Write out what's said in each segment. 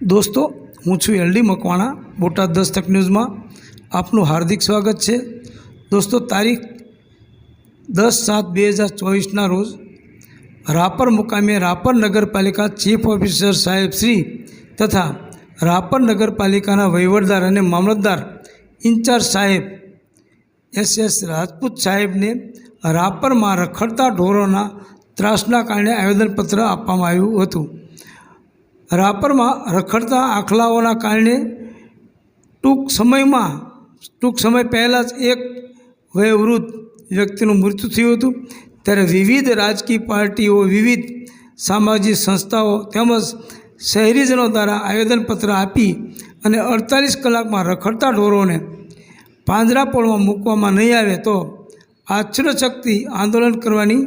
દોસ્તો, હું છું એલડી મકવાણા, બોટાદ દસ્તક ન્યૂઝમાં આપનું હાર્દિક સ્વાગત છે. દોસ્તો, તારીખ દસ સાત બે હજાર ચોવીસના રોજ રાપર મુકામે રાપર નગરપાલિકા ચીફ ઓફિસર સાહેબ શ્રી તથા રાપર નગરપાલિકાના વહીવટદાર અને મામલતદાર ઇન્ચાર્જ સાહેબ એસ એસ રાજપૂત સાહેબને રાપરમાં રખડતા ઢોરોના ત્રાસના કારણે આવેદનપત્ર આપવામાં આવ્યું હતું. રાપરમાં રખડતા આખલાઓના કારણે ટૂંક સમયમાં, ટૂંક સમય પહેલાં જ એક વયોવૃદ્ધ વ્યક્તિનું મૃત્યુ થયું હતું. ત્યારે વિવિધ રાજકીય પાર્ટીઓ, વિવિધ સામાજિક સંસ્થાઓ તેમજ શહેરીજનો દ્વારા આવેદનપત્ર આપી અને અડતાલીસ કલાકમાં રખડતા ઢોરોને પાંજરાપોળમાં મૂકવામાં નહીં આવે તો આશ્ચર્યશક્તિ આંદોલન કરવાની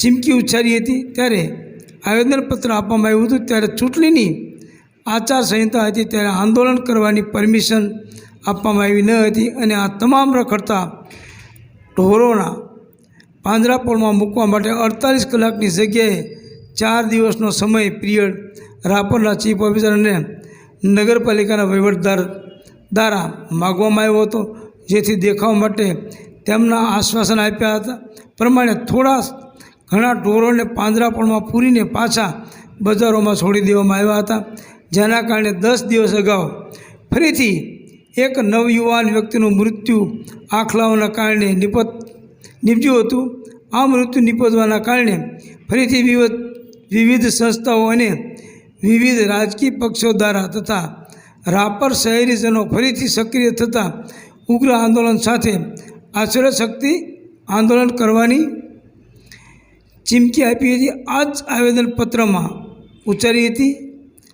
ચીમકી ઉચ્ચારી હતી. ત્યારે આવેદનપત્ર આપવામાં આવ્યું હતું ત્યારે ચૂંટણીની આચારસંહિતા હતી, ત્યારે આંદોલન કરવાની પરમિશન આપવામાં આવી ન હતી અને આ તમામ રખડતા ઢોરોના પાંજરાપોળમાં મૂકવા માટે અડતાલીસ કલાકની જગ્યાએ ચાર દિવસનો સમય પિરિયડ રાપરના ચીફ ઓફિસર અને નગરપાલિકાના વહીવટદાર દ્વારા માગવામાં આવ્યો હતો, જેથી દેખાવ માટે તેમના આશ્વાસન આપ્યા હતા. પ્રમાણે થોડા ઘણા ઢોરોને પાંજરાપોળમાં પૂરીને પાછા બજારોમાં છોડી દેવામાં આવ્યા હતા. જેના કારણે દસ દિવસ અગાઉ ફરીથી એક નવયુવાન વ્યક્તિનું મૃત્યુ આખલાઓના કારણે નિપત, નીપજ્યું હતું. આ મૃત્યુ નીપજવાના કારણે ફરીથી વિવિધ વિવિધ સંસ્થાઓ અને વિવિધ રાજકીય પક્ષો દ્વારા તથા રાપર શહેરીજનો ફરીથી સક્રિય થતાં ઉગ્ર આંદોલન સાથે આશ્ચર્યશક્તિ આંદોલન કરવાની ચીમકી આપી હતી. આ જ આવેદનપત્રમાં ઉચ્ચારી હતી.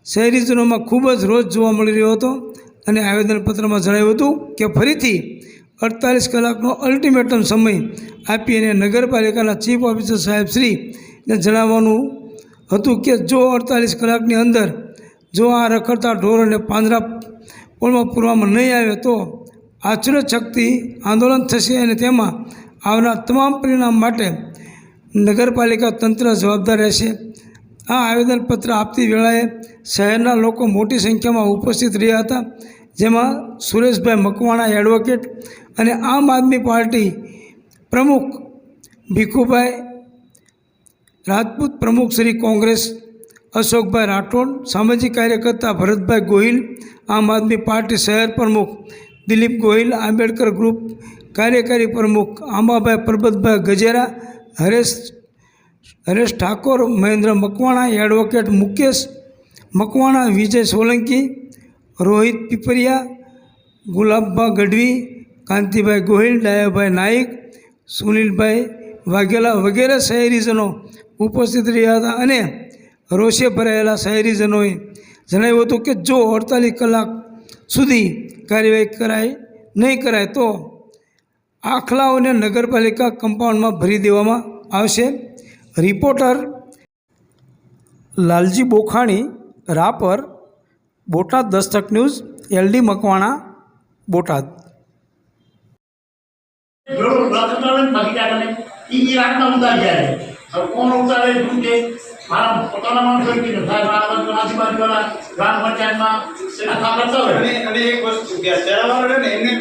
શહેરીજનોમાં ખૂબ જ રોજ જોવા મળી રહ્યો હતો અને આવેદનપત્રમાં જણાવ્યું હતું કે ફરીથી અડતાલીસ કલાકનો અલ્ટિમેટમ સમય આપી અને નગરપાલિકાના ચીફ ઓફિસર સાહેબ શ્રીને જણાવવાનું હતું કે જો અડતાલીસ કલાકની અંદર જો આ રખડતા ઢોર અને પાંજરા પોળમાં પૂરવામાં નહીં આવે તો આશ્ચર્યશક્તિ આંદોલન થશે અને તેમાં આવનાર તમામ પરિણામ માટે નગરપાલિકા તંત્ર જવાબદાર રહેશે. આ આવેદનપત્ર આપતી વેળાએ શહેરના લોકો મોટી સંખ્યામાં ઉપસ્થિત રહ્યા હતા, જેમાં સુરેશભાઈ મકવાણા એડવોકેટ અને આમ આદમી પાર્ટી પ્રમુખ ભીખુભાઈ રાજપૂત પ્રમુખ શ્રી કોંગ્રેસ અશોકભાઈ રાઠોડ, સામાજિક કાર્યકર્તા ભરતભાઈ ગોહિલ, આમ આદમી પાર્ટી શહેર પ્રમુખ દિલીપ ગોહિલ, આંબેડકર ગ્રુપ કાર્યકારી પ્રમુખ આંબાભાઈ પરબતભાઈ ગજેરા હરેશ હરેશ ઠાકોર, મહેન્દ્ર મકવાણા, એડવોકેટ મુકેશ મકવાણા, વિજય સોલંકી, રોહિત પીપરિયા ગુલાબભા ગઢવી, કાંતિભાઈ ગોહિલ, ડાયાભાઈ નાઈક, સુનિલભાઈ વાઘેલા વગેરે શહેરીજનો ઉપસ્થિત રહ્યા હતા અને રોષે ભરાયેલા શહેરીજનોએ જણાવ્યું હતું કે જો અડતાલીસ કલાક સુધી કાર્યવાહી કરાય, નહીં કરાય તો આખલાઓને નગરપાલિકા કમ્પાઉન્ડમાં ભરી દેવામાં આવશે. Reporter Lalji Bokhani Rapar Botad Dastak news L D Makwana Botad. કોણ ઉતારે શું છે? મારા પોતાના માણસો કીધું સાહેબ આ બાજુ આજુબાજુ વાળા ગ્રામ પંચાયતમાં કરતા હોય. અને અને એક વસ્તુ કે આ ને એને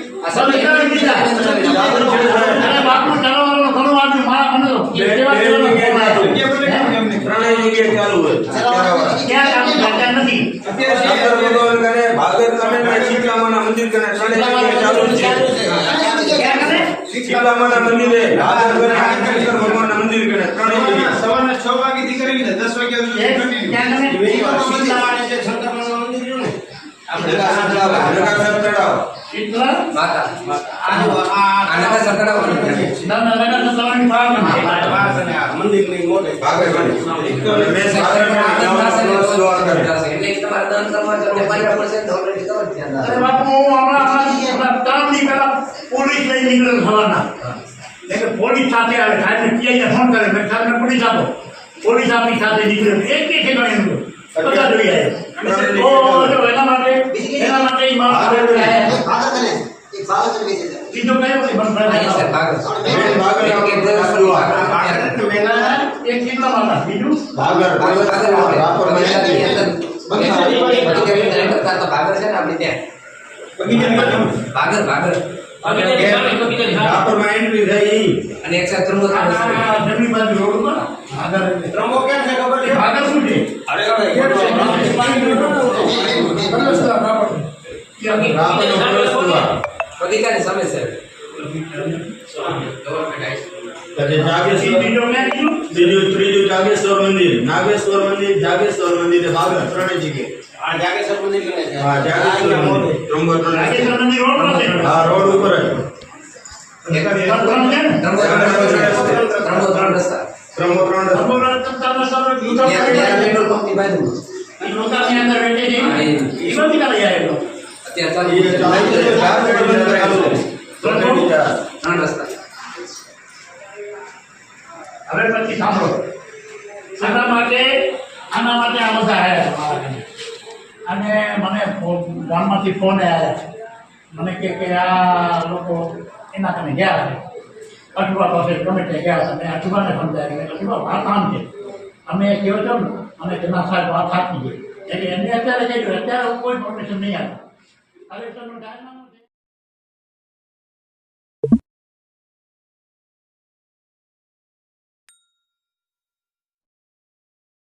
શીતલામાના મંદિર કરે ત્રણેય જ છે. મંદિરે ભાગર કરે ત્રણેય સવારના છ કરીને દસ વાગ્યા સુધી સાહેબ તળાવ. પોલીસ લઈ એટલે પોલીસ સાથે ફોન કરે મેં પોલીસ આપો પોલીસ આપણી સાથે નીકળ્યો એક બધા જોઈ આવ્યા ઓ એના માટે એના માટે બીજો કયો નહીં છે. થાય ભાગર. એક કેટલા માતા બીજું? ભાગર ભાગર રાપર રાપર મેદાનની અંદર બગીચાની કરતા તો ભાગર છે ને આપણી ત્યાં? બગીચાની બાજુમાં. ભાગર ભાગર રાપરમાં એન્ટ્રી થઈ. અને એક સાથે ત્રંબો ત્રણ શું છે રાપરનો પ્રવેશ દ્વાર. બગીચાની સામે છે પછી જાગેશ્વર બીજો ક્યાં કીધું બીજું ત્રીજું જાગેશ્વર મંદિર નાગેશ્વર મંદિર જાગેશ્વર મંદિર એ બાગર ત્રણેય જગ્યાએ આ જાગેશ્વર મંદિર ગણે છે. હા જાગેશ્વર મંદિર ત્રંબો ત્રણ નાગેશ્વર મંદિર રોડ પર છે હા રોડ ઉપર જ એક ત્રણ છે ને ત્રંબો ત્રણ રસ્તા. ત્રંબો ત્રણ રસ્તા ત્રંબો ત્રણ રસ્તા. ધર્મોરત્ન તમને સર ત્યાં ત્યાં પેટ્રોલ પંપની બાજુમાં. લોકાની અંદર બેઠે છે હા, એ. એ બધી કાલે જાય તો અત્યારે એ ચાલુ છે. ચાલુ છે, જાગેશ્વર મંદિર ચાલુ છે. ત્રણેય ચાર. હવે પછી સાંભળો આના માટે આના માટે આ બધા આવ્યા અને મને ગામમાંથી ફોન આવ્યા મને કે કે આ લોકો એના કને ગયા છે અઠવા પાસે ગમે તે ગયા છે મેં અઠવાને સમજાય અઠવા વાત આમ છે અમે કહ્યો છો ને અને તેના સાહેબ વાત થાકી ગઈ એટલે એમને અત્યારે કહ્યું અત્યારે કોઈ પરમિશન નહીં આવે కలెక్టర్ నువ్వు